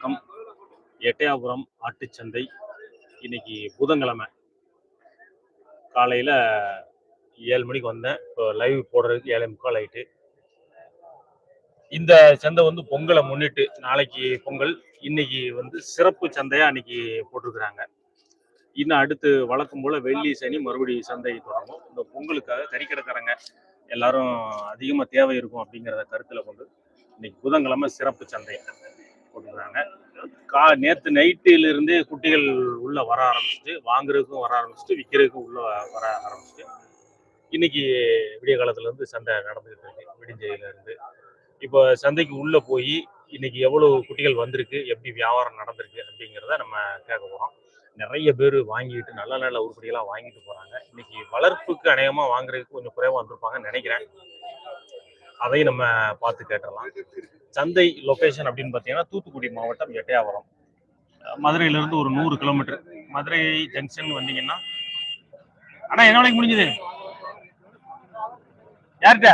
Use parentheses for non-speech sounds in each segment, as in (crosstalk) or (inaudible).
வணக்கம். எட்டயாபுரம் ஆட்டுச்சந்தை. இன்னைக்கு புதன்கிழமை. காலையில் ஏழு மணிக்கு வந்தேன். இப்போ லைவ் போடுறதுக்கு ஏழை முக்கால் ஆயிட்டு. இந்த சந்தை வந்து பொங்கலை முன்னிட்டு நாளைக்கு பொங்கல். இன்னைக்கு வந்து சிறப்பு சந்தையா அன்னைக்கு போட்டிருக்கிறாங்க. இன்னும் அடுத்து வழக்கம் போல் வெள்ளி சனி மறுபடியும் சந்தை தொடங்கும். இந்த பொங்கலுக்காக கறிக்கடைக்காரங்க எல்லாரும் அதிகமாக தேவை இருக்கும் அப்படிங்கிறத கருத்தில் கொண்டு இன்னைக்கு புதன்கிழமை சிறப்பு சந்தை. போட்டுக்கிறாங்க கா நேற்று நைட்டிலிருந்தே குட்டிகள் உள்ள வர ஆரம்பிச்சுட்டு வாங்குறதுக்கும் வர ஆரம்பிச்சுட்டு விற்கிறதுக்கும் உள்ள வர ஆரம்பிச்சுட்டு இன்னைக்கு விடிய காலத்துலேருந்து சண்டை சந்தை நடந்துகிட்டு இருக்கு. விடிஞ்சையிலேருந்து இப்போ சந்தைக்கு உள்ளே போய் இன்னைக்கு எவ்வளோ குட்டிகள் வந்திருக்கு? எப்படி வியாபாரம் நடந்திருக்கு? அப்படிங்கிறத நம்ம கேட்க போகிறோம் நிறைய பேர் வாங்கிட்டு நல்ல நல்ல உருப்படியெல்லாம் வாங்கிட்டு போகிறாங்க இன்னைக்கு வளர்ப்புக்கு அநேகமாக வாங்குறதுக்கு கொஞ்சம் குறைவாக வந்திருப்பாங்கன்னு நினைக்கிறேன். அதையும் நம்ம பார்த்து கேட்டுடலாம் சந்தை லொக்கேஷன் அப்படின்னு பார்த்தீங்கன்னா தூத்துக்குடி மாவட்டம் எட்டையாவரம். மதுரையிலிருந்து ஒரு நூறு கிலோமீட்டர் மதுரை ஜங்ஷன் வந்தீங்கன்னா அண்ணா என்ன வேலைக்கு முடிஞ்சது? யார்கிட்ட?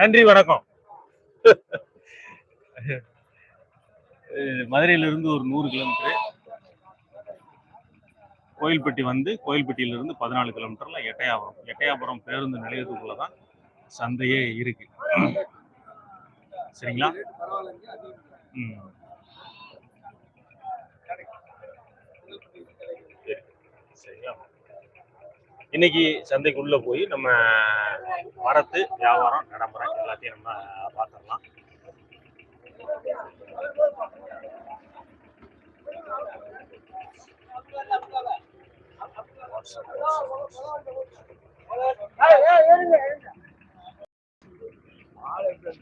நன்றி வணக்கம். மதுரையிலிருந்து ஒரு நூறு கிலோமீட்டர் கோயில்பட்டி வந்து கோயில்பட்டியிலிருந்து பதினாலு கிலோமீட்டரில் எட்டயாபுரம் எட்டயாபுரம் பேருந்து நிலையத்துக்குள்ளே தான் சந்தையே இருக்கு. சரிங்களா? ம். சரி. சரிங்களா? இன்னைக்கு சந்தைக்குள்ள போய் நம்ம வரத்து வியாபாரம் நடைமுறை எல்லாத்தையும் நம்ம பார்த்துடலாம். Hey!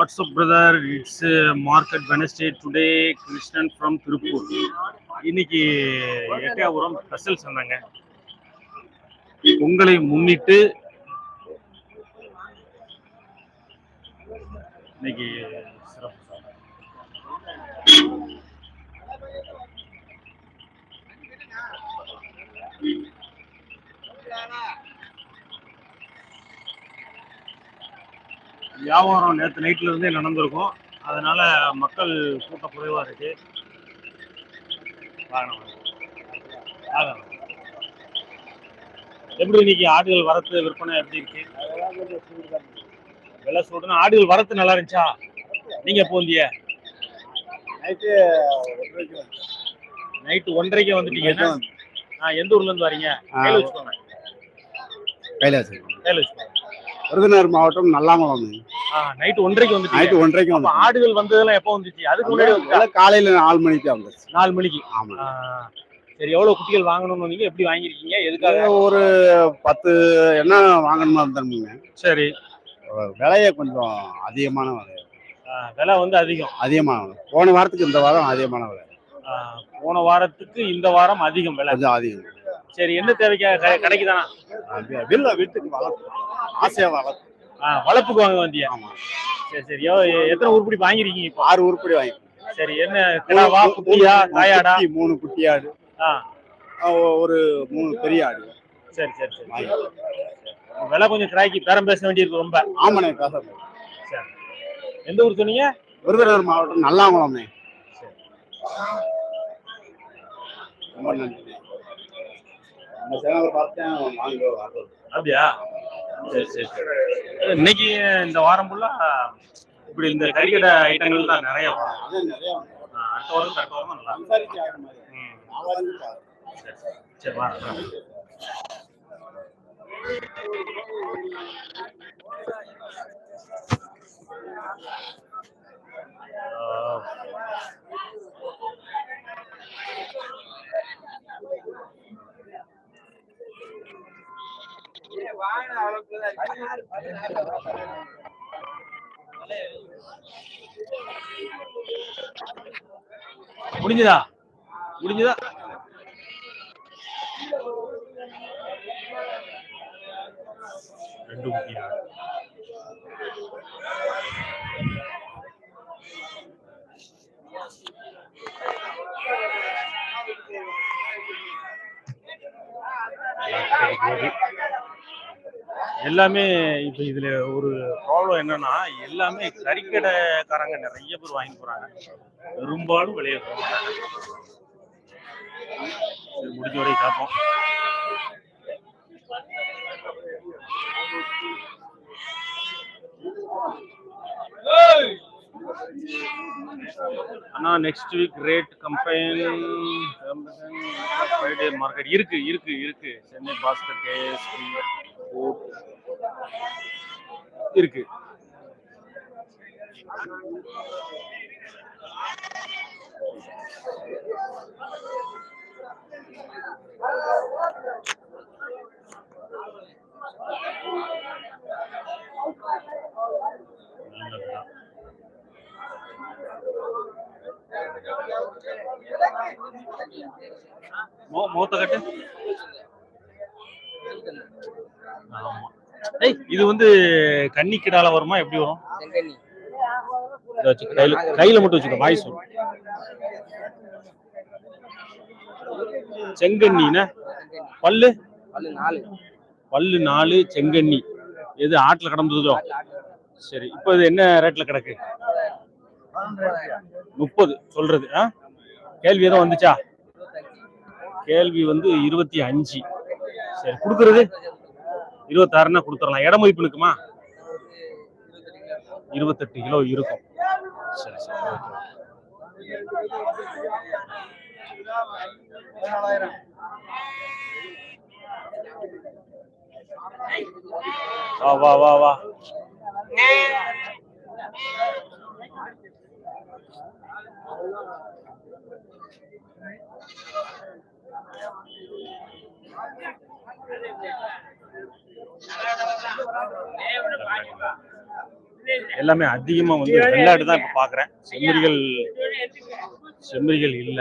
What's up, brother? It's uh, Market Wednesday today. Krishnan from Tirupur. இன்னைக்கு எட்டயாபுரம் ஸ்பெஷல் சொன்னாங்க பொங்கலை முன்னிட்டு இன்னைக்கு சிறப்பு சந்தை. வியாபாரம் நேற்று நைட்ல இருந்தே நடந்திருக்கும். அதனால மக்கள் கூட்டம் குறைவா இருக்கு. வாங்கணும். எப்படி இன்னைக்கு ஆடுகள் வரத்து விற்பனை எப்படி இருக்கு? விலை சொல்றேன் ஆடுகள் வரத்து நல்லா இருந்துச்சா? நீங்க போந்திய நைட்டு நைட்டு ஒன்றரைக்கு வந்துட்டீங்க. ஆ, எந்த ஊர்ல இருந்து வரீங்க? கையில வச்சுக்கோங்க கையில வச்சிருக்கோம் கையில வச்சுக்கோங்க விருதுநகர் மாவட்டம் நல்லாமலம் நைட்டு ஒன்றரைக்கு வந்துட்டீங்க. நைட்டு ஒன்றரைக்கு வந்து ஆடுகள் வந்ததெல்லாம் எப்போ வந்துச்சு? அதுக்கு முன்னாடி வந்துச்சா? காலையில நாலு மணிக்கு வந்துருச்சு நாலு மணிக்கு. ஆமா. சரி எவ்வளவு குட்டிகள் வாங்கணும்னு நீங்க எப்படி வாங்கிருக்கீங்க எதுக்காக? ஒரு பத்து என்ன வாங்கணுமா இருந்தோம்ங்க சரி. விலைய கொஞ்சம் அதிகமான விலை. விலை வந்து அதிகம். அதிகமான விலை. போன வாரத்துக்கு இந்த வாரம் அதிகமான விலை. போன வாரத்துக்கு இந்த வாரம் அதிகம் விலை. அதிகம். சரி என்ன தேவைக்காக கடைக்கு தானா வில்ல வீட்டுக்கு வளர்ப்பு. ஆசையா வளர்ப்பு. ஆ, வளர்ப்புக்கு வாங்க வந்தியா? ஆமா. சரி சரி. எத்தனை உருப்படி வாங்கிருக்கீங்க இப்போ? ஆறு உருப்படி வாங்கி சரி என்ன கிடாவா குட்டியா தாயாடா? மூணு குட்டி ஆடு. ஒரு மூணு பெரிய ஆடு. சரி சரி சரி. விலை கொஞ்சம் கிராக்கி பேரம் பேச வேண்டியிருக்கு ரொம்ப. ஆமாண்ணே காசா சரி. எந்த ஊர் சொன்னீங்க? விருதுநகர் மாவட்டம் நல்லாங்குளம்ண்ணே. ரொம்ப நன்றி. நம்ம சேனலை பார்த்தேன் வாங்க அப்படியா? சரி சரி சரி. இன்னைக்கு இந்த வாரம் ஃபுல்லா இப்படி இந்த கறிக்கடை ஐட்டங்கள் தான் நிறைய வரும். அடுத்த வாரம் அடுத்த வாரம் நல்லா. சரி சரி. சரி முடிஞ்சதா முடிஞ்சதா எல்லாமே இப்போ இதுல ஒரு ப்ராப்ளம் என்னன்னா எல்லாமே கறிக்கடைக்காரங்க நிறைய பேர் வாங்கி போறாங்க. பெரும்பாலும் வெளியே போறாங்க முடிஞ்ச வரை பார்ப்போம் அண்ணா next week rate company Friday market இருக்கு இருக்கு இருக்கு. சென்னை பாஸ்கர் கேஎஸ்பி இருக்கு. மூத்த கட்டு ஆமா ஏய் இது வந்து கன்னி கிடால வருமா? எப்படி வரும்? கையில கையில மட்டும் வச்சுக்கோ வாய் சொல்லு செங்கண்ணினா செங்கண்ணி பல்லு? பல்லு நாலு. பல்லு நாலு செங்கண்ணி எது ஆட்டுல கடந்ததோ? சரி இப்போ இது என்ன ரேட்ல கிடக்கு? முப்பது சொல்றது ஆ? கேள்வி எதுவும் வந்துச்சா? கேள்வி வந்து இருபத்தி அஞ்சு. சரி கொடுக்கறது? இருபத்தாறுனா கொடுத்துடலாம். இடம் மதிப்பு இருக்குமா? இருபத்தெட்டு கிலோ இருக்கும். சரி சரி. ஓகே வா வா வா வா. எல்லாமே அதிகமா வந்து வெள்ளாடு தான் இப்ப பாக்குறேன். செம்மறிகள் செம்மறிகள் இல்ல.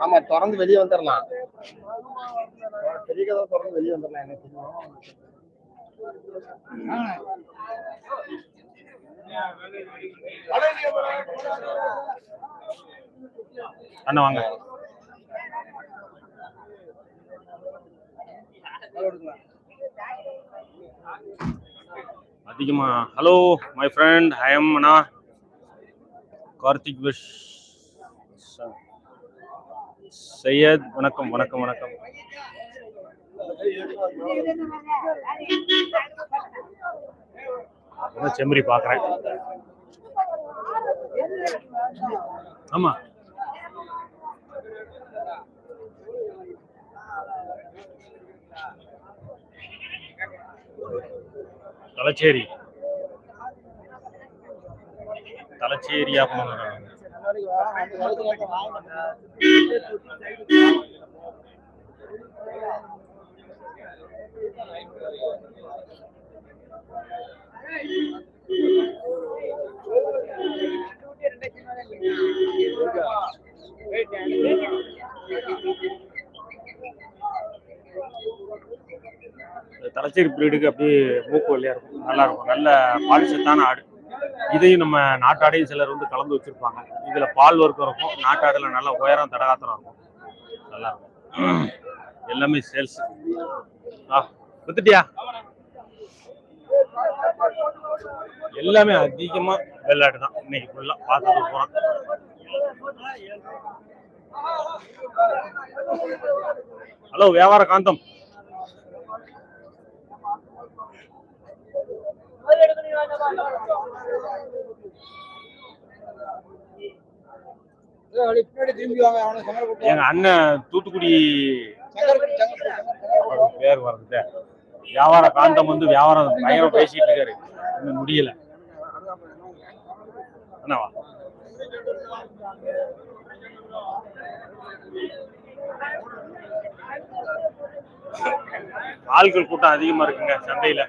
ஆமா திறந்து வெளியே வந்துடலாம் பெரிய கதை திறந்து வெளியே வந்துடலாம் என்ன தெரியும் அண்ணா வாங்க. அதிகமா hello my friend I am Anna Karthik wish. Syed வணக்கம் வணக்கம் வணக்கம். அதான் செம்மறி பார்க்குறேன். ஆமா. தலச்சேரி. தலச்சேரியா போனாங்க தலைச்சேரி பிரீடுக்கு அப்படியே மூக்கு வழியாக இருக்கும். நல்லா இருக்கும். நல்ல பால் சத்தான ஆடு. இதையும் நம்ம நாட்டாடையும் சிலர் வந்து கலந்து வச்சிருப்பாங்க. இதில் பால் வர்க்கம் இருக்கும். நாட்டாடில் நல்லா உயரம் தடகாத்திரம் இருக்கும். நல்லா இருக்கும். (clears throat) எல்லாமே சேல்ஸ் ஆ வித்துட்டியா எல்லாமே அதிகமாக வெள்ளாட்டு தான் இன்னைக்கு ஃபுல்லாக பார்த்துட்டு போகிறோம் ஹலோ வியாபார காந்தம். எங்க அண்ணன் தூத்துக்குடி பேர் வர்றது வியாபார காந்தம் வந்து வியாபாரம் பயங்கரம் பேசிட்டு இருக்காரு. இன்னும் முடியல. என்னவா ஆள்கள் கூட்டம் அதிகமா இருக்குங்க சந்தையில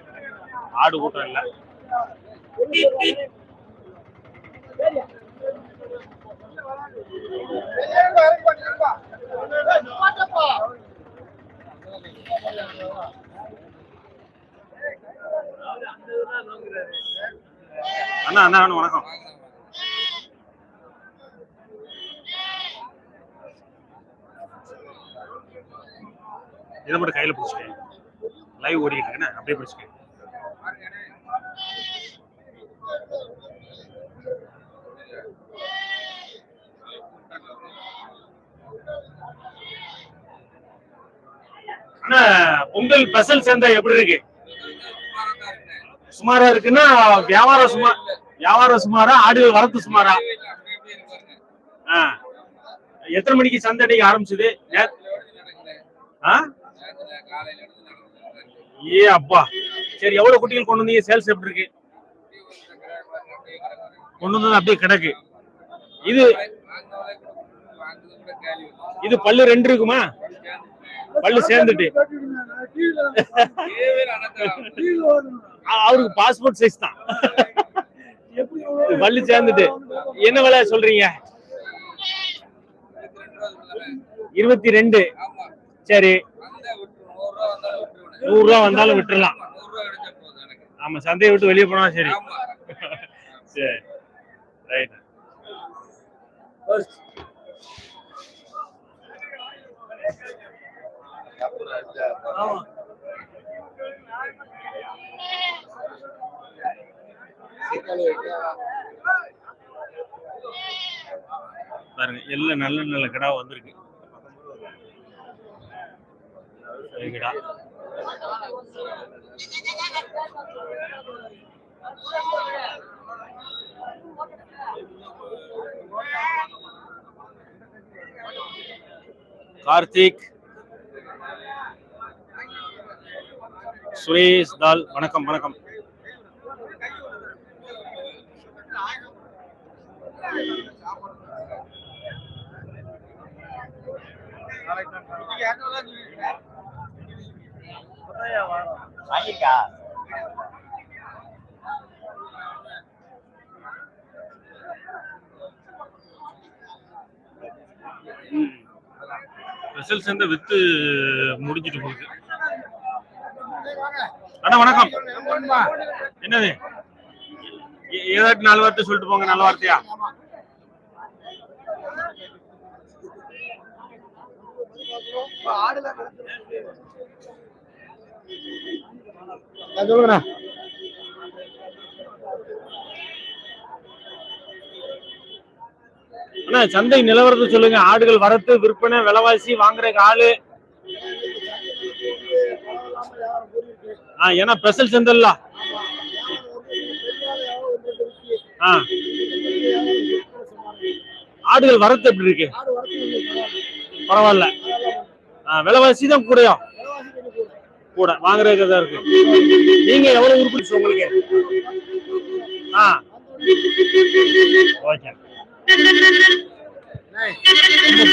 ஆடு கூட்டம் இல்ல. அண்ணா அண்ணா வணக்கம். இதை மட்டும் கையில் பிடிச்சிக்கேன் லைவ் ஓடிட்டு இருக்குண்ணே அப்படியே பிடிச்சிக்கேன் அண்ணா பொங்கல் ஸ்பெஷல் சேர்ந்தா எப்படி இருக்கு? சுமாரா இருக்குன்னா வியாபாரம் சுமார் வியாபாரம் சுமாரா ஆடுகள் வரத்து சுமாரா? ஆ. எத்தனை மணிக்கு சந்தை அன்னைக்கு ஆரம்பிச்சது? ஆ? ஏ அப்பா. சரி எவ்வளவு குட்டிகள் கொண்டு வந்தீங்க சேல்ஸ் எப்படி இருக்கு? கொண்டு வந்தது அப்படியே கிடக்கு. இது இது பல்லு ரெண்டு இருக்குமா? பல்லு சேர்ந்துட்டு. அவருக்கு பாஸ்போர்ட் சைஸ் தான். பல்லு சேர்ந்துட்டு. என்ன விலை சொல்றீங்க? இருபத்தி ரெண்டு சரி. நூறு ரூபா வந்தாலும் விட்டுறலாம். ஆமா சந்தையை விட்டு வெளியே போனா சரி. சரி. ரைட் பாருங்க எல்லாம் நல்ல நல்ல கிடா வந்திருக்கு. கார்த்திக். சுரேஷ் தால் வணக்கம் வணக்கம். ஸ்பெஷல் சேர்ந்த வித்து முடிஞ்சிட்டு போகுது. அண்ணா வணக்கம். என்னது? ஏ- ஏதாட்டு நாலு வார்த்தை சொல்லிட்டு போங்க நல்ல வார்த்தையா? சொல்லுங்கண்ணா அண்ணா சந்தை நிலவரத்தை சொல்லுங்க. ஆடுகள் வரத்து விற்பனை விலைவாசி வாங்குற ஆளு ஆஹ் ஏன்னா ஸ்பெஷல் சந்தைல ஆஹ் ஆடுகள் வரத்து எப்படி இருக்கு? பரவாயில்ல. ஆ, விலைவாசி தான் கூடயும். கூட. வாங்குறதுக்கு தான் இருக்கு. நீங்க எவ்வளவு உருப்பிடுச்சு உங்களுக்கு? ஆ. ஓகே.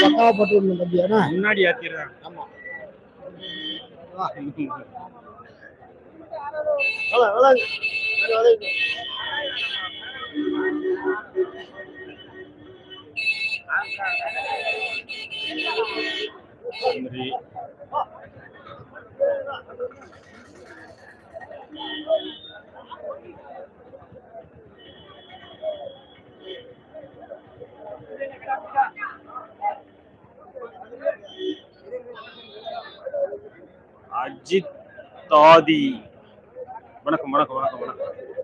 பக்காவா பட்டு ஏன்னா முன்னாடி ஏத்திடுறாங்க நன்றி அஜித் தாதி. வணக்கம் வணக்கம் வணக்கம் வணக்கம்.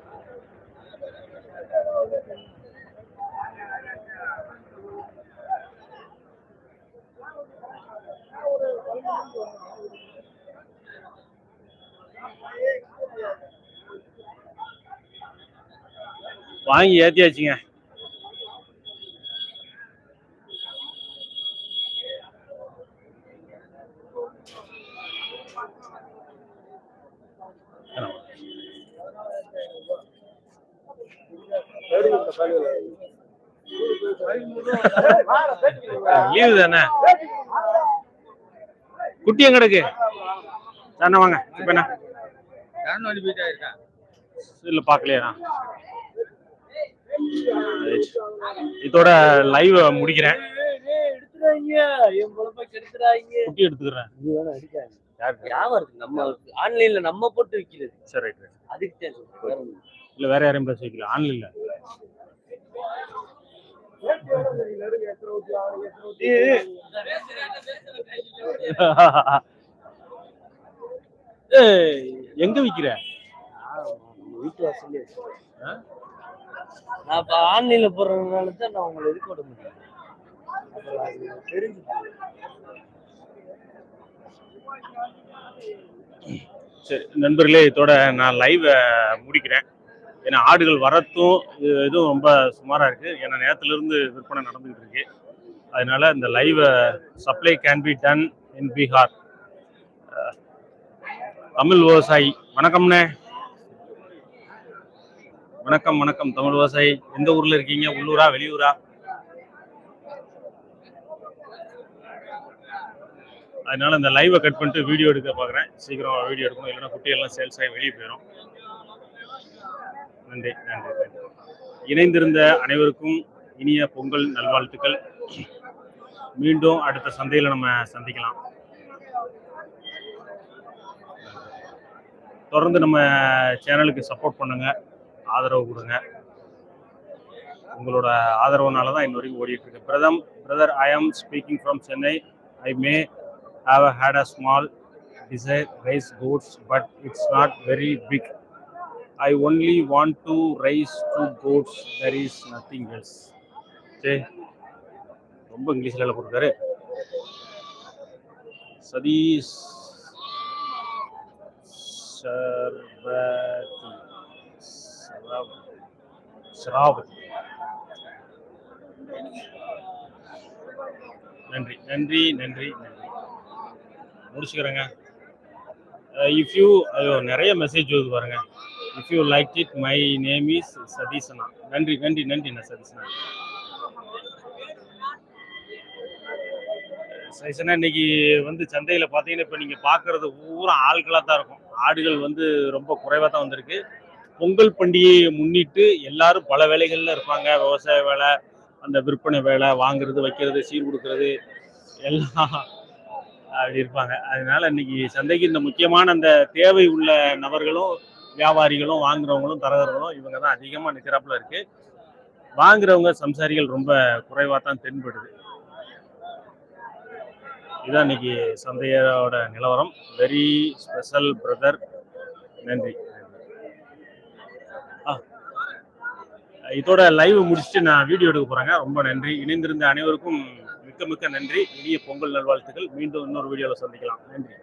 வாங்கி ஏத்தியாச்சுங்க. லீவு தானே? குட்டி எங்க கிடக்கு? தானே வாங்க இப்ப என்ன? இல்ல பாக்கலையா இதோட லைவ் முடிக்கிறேன். குட்டி எடுத்துக்கிறேன். நம்ம ஆன்லைன்ல நம்ம போட்டு விக்கிறது சரி ரைட் அதுக்கு இல்ல. வேற யாரையும் பேச வைக்கல ஆன்லைன்ல எங்க விக்கிற வீட்டு வாசல்ல நான் இப்ப ஆன்லைன்ல போடுறதுனால தான் நான் உங்களை இது போட முடியும். தெரிஞ்சு சரி நண்பர்களே இதோட நான் லைவை முடிக்கிறேன். ஏன்னா ஆடுகள் வரத்தும் இது இதுவும் ரொம்ப சுமாரா இருக்கு. ஏன்னா நேரத்துல இருந்து விற்பனை நடந்துகிட்டு இருக்கு. அதனால இந்த லைவை supply can be done in Bihar Tamil விவசாயி. வணக்கம்ண்ணே. வணக்கம் வணக்கம். தமிழ் விவசாயி எந்த ஊர்ல இருக்கீங்க? உள்ளூரா வெளியூரா? அதனால இந்த லைவை கட் பண்ணிட்டு வீடியோ எடுக்க பார்க்குறேன் சீக்கிரம் வீடியோ எடுக்கணும். இல்லைன்னா குட்டியெல்லாம் சேல்ஸ் ஆகி வெளியே போயிடும் நன்றி நன்றி நன்றி. இணைந்திருந்த அனைவருக்கும் இனிய பொங்கல் நல்வாழ்த்துக்கள். மீண்டும் அடுத்த சந்தையில் நம்ம சந்திக்கலாம். தொடர்ந்து நம்ம சேனலுக்கு சப்போர்ட் பண்ணுங்கள் ஆதரவு கொடுங்க. உங்களோட ஆதரவுனால தான் இன்ன வரைக்கும் ஓடிட்டு இருக்கு. பிரதம் brother I am speaking from Chennai I may have a had a small desire raise goats but it's not very big. I only want to raise two goats there is nothing else. சரி. ரொம்ப இங்கிலீஷ்ல எல்லாம் போட்டிருக்காரு. சதீஷ் சர்வதி. சராவதி. நன்றி நன்றி நன்றி நன்றி. முடிச்சுக்கிறேங்க. If you ஐயோ நிறைய மெசேஜ் வருது பாருங்க. If you like it my name is சதீசனா. நன்றி நன்றி நன்றி நன்றிண்ணா சதீசனா. சதீசனா இன்னைக்கு வந்து சந்தையில் பார்த்தீங்கன்னா இப்போ நீங்கள் பார்க்கறது பூரா ஆட்களாக தான் இருக்கும். ஆடுகள் வந்து ரொம்ப குறைவாக தான் வந்திருக்கு. பொங்கல் பண்டிகையை முன்னிட்டு எல்லாரும் பல வேலைகளில் இருப்பாங்க. விவசாய வேலை அந்த விற்பனை வேலை வாங்குறது வைக்கிறது சீர் கொடுக்கறது எல்லாம் அப்படி இருப்பாங்க. அதனால இன்னைக்கு சந்தைக்கு இந்த முக்கியமான அந்த தேவை உள்ள நபர்களும் வியாபாரிகளும் வாங்குறவங்களும் தரகர்களும் இவங்க தான் அதிகமாக நிற்கிறாப்புல இருக்கு. வாங்குறவங்க சம்சாரிகள் ரொம்ப குறைவாக தான் தென்படுது. இதான் இன்னைக்கு சந்தையோட நிலவரம். வெரி ஸ்பெஷல் பிரதர் நன்றி. இதோட லைவ் முடிச்சுட்டு நான் வீடியோ எடுக்க போறேங்க. ரொம்ப நன்றி. இணைந்திருந்த அனைவருக்கும் மிக்க மிக்க நன்றி. இனிய பொங்கல் நல்வாழ்த்துக்கள். மீண்டும் இன்னொரு வீடியோவில் சந்திக்கலாம். நன்றி.